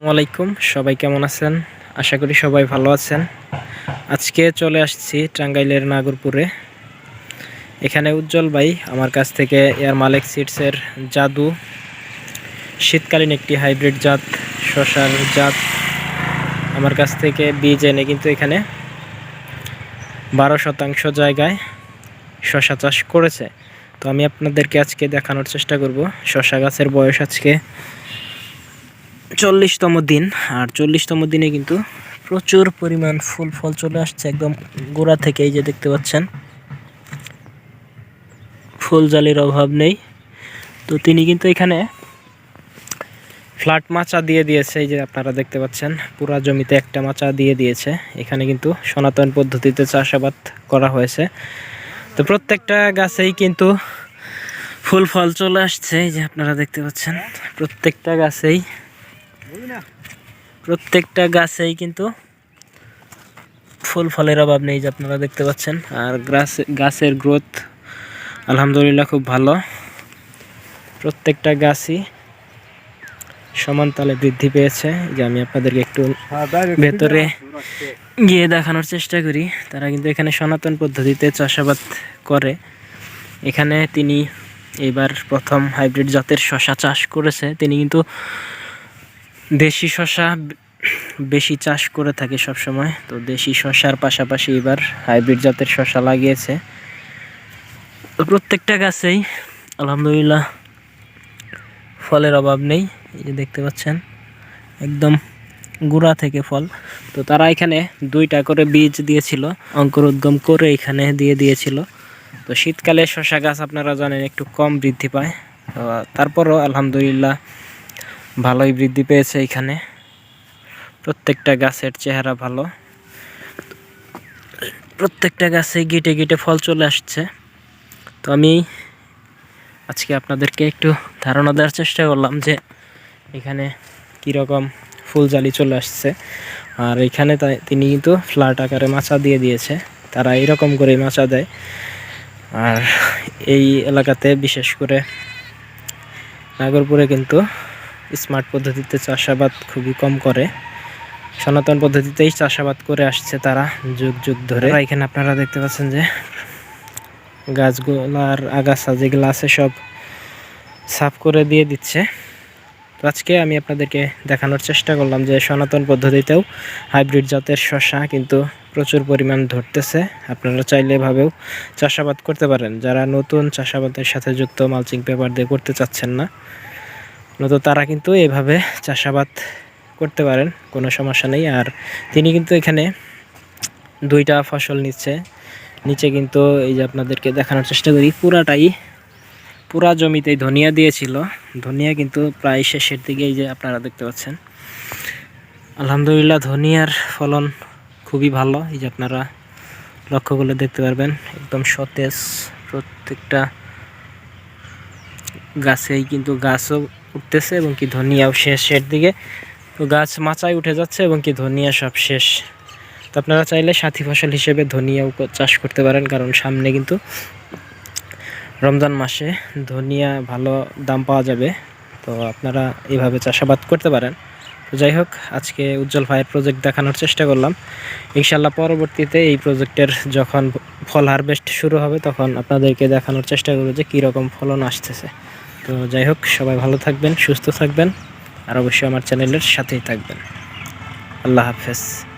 আসসালামাইকুম সবাই কেমন আছেন? আশা করি সবাই ভালো আছেন। আজকে চলে আসছি টাঙ্গাইলের নাগরপুরে। এখানে উজ্জ্বল ভাই আমার কাছ থেকে এয়ার মালেক সিডসের জাদু, শীতকালীন একটি হাইব্রিড জাত, শশার জাত আমার কাছ থেকে বীজ এনে কিন্তু এখানে বারো শতাংশ জায়গায় শশা চাষ করেছে। তো আমি আপনাদেরকে আজকে দেখানোর চেষ্টা করব। শশা গাছের বয়স আজকে চল্লিশতম দিন, আর চল্লিশতম দিনে কিন্তু প্রচুর পরিমাণ ফুল, ফল চলে আসছে একদম গোড়া থেকে, এই যে দেখতে পাচ্ছেন। ফুল জালির অভাব নেই। তো তিনি কিন্তু এখানে ফ্ল্যাট মাচা দিয়ে দিয়েছে, এই যে আপনারা দেখতে পাচ্ছেন, পুরা জমিতে একটা মাচা দিয়ে দিয়েছে। এখানে কিন্তু সনাতন পদ্ধতিতে চাষাবাদ করা হয়েছে। তো প্রত্যেকটা গাছেই কিন্তু ফুল, ফল চলে আসছে, এই যে আপনারা দেখতে পাচ্ছেন, প্রত্যেকটা গাছেই প্রত্যেকটা গাছেই কিন্তু ফুল ফলের অভাব নেই, যে আপনারা দেখতে পাচ্ছেন। আর গাছ গাছের গ্রোথ আলহামদুলিল্লাহ খুব ভালো। প্রত্যেকটা গাছই সমান তালে বৃদ্ধি পেয়েছে। যে আমি আপনাদেরকে একটু ভেতরে গিয়ে দেখানোর চেষ্টা করি। তারা কিন্তু এখানে সনাতন পদ্ধতিতে চাষাবাদ করে। এখানে তিনি এবার প্রথম হাইব্রিড জাতের শশা চাষ করেছে। তিনি কিন্তু দেশি শশা বেশি চাষ করে থাকে সব সময় তো দেশি শশার পাশাপাশি এবার হাইব্রিড জাতের শশা লাগিয়েছে। তো প্রত্যেকটা গাছেই আলহামদুলিল্লাহ ফলের অভাব নেই, এই যে দেখতে পাচ্ছেন, একদম গুড়া থেকে ফল। তো তারা এখানে দুইটা করে বীজ দিয়েছিল অঙ্কুরোদ্গম করে এখানে দিয়ে দিয়েছিল। তো শীতকালে শশা গাছ আপনারা জানেন একটু কম বৃদ্ধি পায়। তারপরও আলহামদুলিল্লাহ ভালোই বৃদ্ধি পেয়েছে এখানে। প্রত্যেকটা গাছের চেহারা ভালো। প্রত্যেকটা গাছে গিটে গিটে ফল চলে আসছে। তো আমি আজকে আপনাদেরকে একটু ধারণা দেওয়ার চেষ্টা করলাম যে এখানে কীরকম ফুলজালি চলে আসছে। আর এখানে তিনি কিন্তু ফ্ল্যাট আকারে মাচা দিয়ে দিয়েছে। তারা এরকম করে মাচা দেয়। আর এই এলাকাতে বিশেষ করে নাগরপুরে কিন্তু স্মার্ট পদ্ধতিতে চাষাবাদ খুবই কম করে। সনাতন পদ্ধতিতেই চাষাবাদ করে আসছে তারা যুগ যুগ ধরে। এখানে আপনারা দেখতে পাচ্ছেন যে গাছগুলার আগাছা যেগুলো আছে সব সাফ করে দিয়ে দিচ্ছে। তো আজকে আমি আপনাদেরকে দেখানোর চেষ্টা করলাম যে সনাতন পদ্ধতিতেও হাইব্রিড জাতের শশা কিন্তু প্রচুর পরিমাণ ধরতেছে। আপনারা চাইলে এভাবেও চাষাবাদ করতে পারেন। যারা নতুন চাষাবাদের সাথে যুক্ত মালচিং পেপার দিয়ে করতে চাচ্ছেন না নয়তো তারা কিন্তু এভাবে চাষাবাদ করতে পারেন, কোনো সমস্যা নেই। আর তিনি কিন্তু এখানে দুইটা ফসল নিচ্ছে। নিচে কিন্তু এই যে আপনাদেরকে দেখানোর চেষ্টা করি, পুরাটাই, পুরা জমিতেই ধনিয়া দিয়েছিল। ধনিয়া কিন্তু প্রায় শেষের দিকে এই যে আপনারা দেখতে পাচ্ছেন। আলহামদুলিল্লাহ ধনিয়ার ফলন খুবই ভালো। এই যে আপনারা লক্ষ্য করলে দেখতে পারবেন, একদম সতেজ প্রত্যেকটা গাছেই কিন্তু গাছও উঠতেছে এবং কি ধনিয়াও শেষ শেষের দিকে। তো গাছ মাচায় উঠে যাচ্ছে এবং কি ধনিয়া সব শেষ। তো আপনারা চাইলে সাথী ফসল হিসেবে ধনিয়াও চাষ করতে পারেন, কারণ সামনে কিন্তু রমজান মাসে ধনিয়া ভালো দাম পাওয়া যাবে। তো আপনারা এভাবে চাষাবাদ করতে পারেন। তো যাই হোক, আজকে উজ্জ্বল ভাইয়ের প্রজেক্ট দেখানোর চেষ্টা করলাম। ইনশাল্লাহ পরবর্তীতে এই প্রজেক্টের যখন ফল হারভেস্ট শুরু হবে, তখন আপনাদেরকে দেখানোর চেষ্টা করব যে কীরকম ফলন আসতেছে। তো যাই হোক, সবাই ভালো থাকবেন, সুস্থ থাকবেন, আর অবশ্যই আমার চ্যানেলের সাথেই থাকবেন। আল্লাহ হাফেজ।